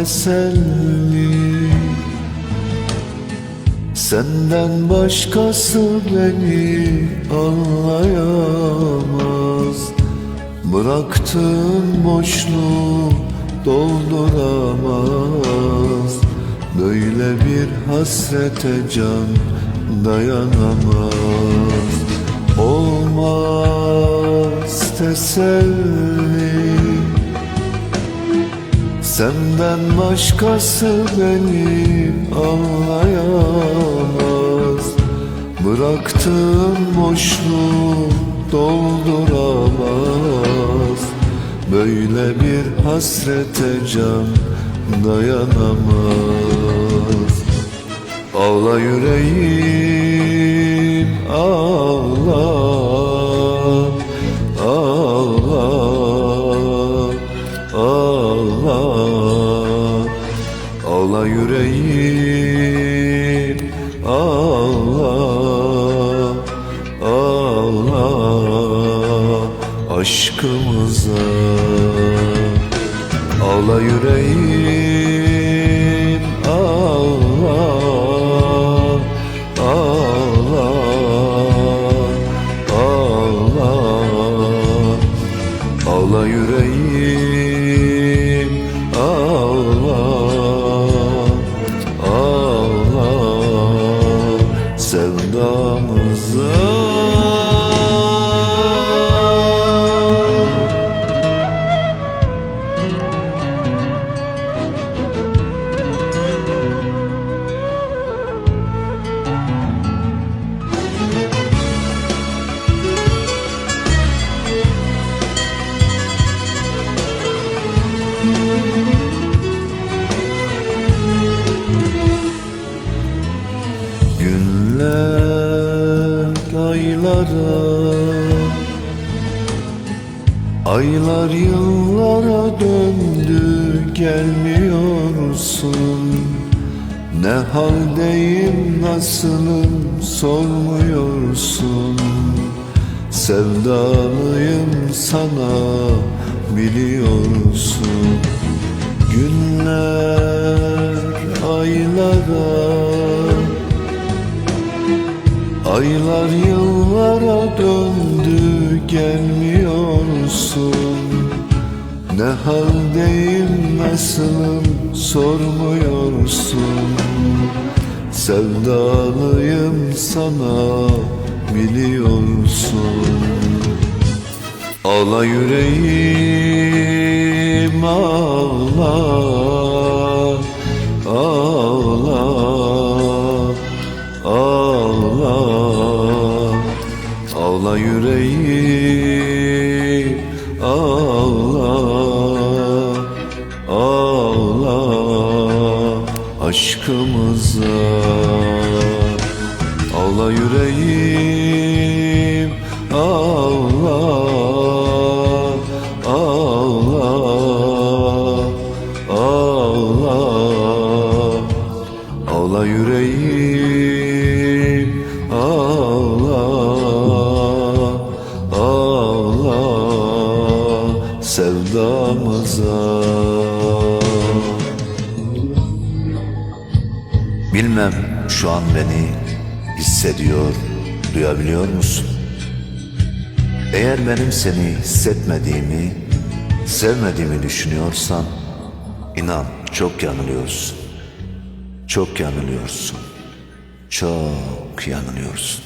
teselli Senden başkası beni anlayamaz. Bıraktığın boşluğu dolduramaz. Böyle bir hasrete can dayanamaz. Olmaz teselli Senden başkası beni anlayamaz. Bıraktığın boşluğu dolduramaz. Böyle bir hasrete can dayanamaz. Ağla yüreğim ağla Ağla Ağla yüreğim. Ağla Ağla Aşkımıza. Ağla yüreğim Ağla Ağla Ağla. Ağla yüreğim Günler aylara Aylar yıllara döndü gelmiyorsun Ne haldeyim nasılım sormuyorsun. Sevdalıyım sana biliyorsun. Günler aylara Aylar yıllara döndü gelmiyorsun. Ne haldeyim nasılım sormuyorsun. Sevdalıyım sana biliyorsun. Ağla yüreğim ağla Ağla yüreğim Ağla Ağla. Aşkımıza Ağla yüreğim Ağla Bilmem şu an beni hissediyor, duyabiliyor musun? Eğer benim seni hissetmediğimi, sevmediğimi düşünüyorsan, inan çok yanılıyorsun. Çok yanılıyorsun. Çok yanılıyorsun.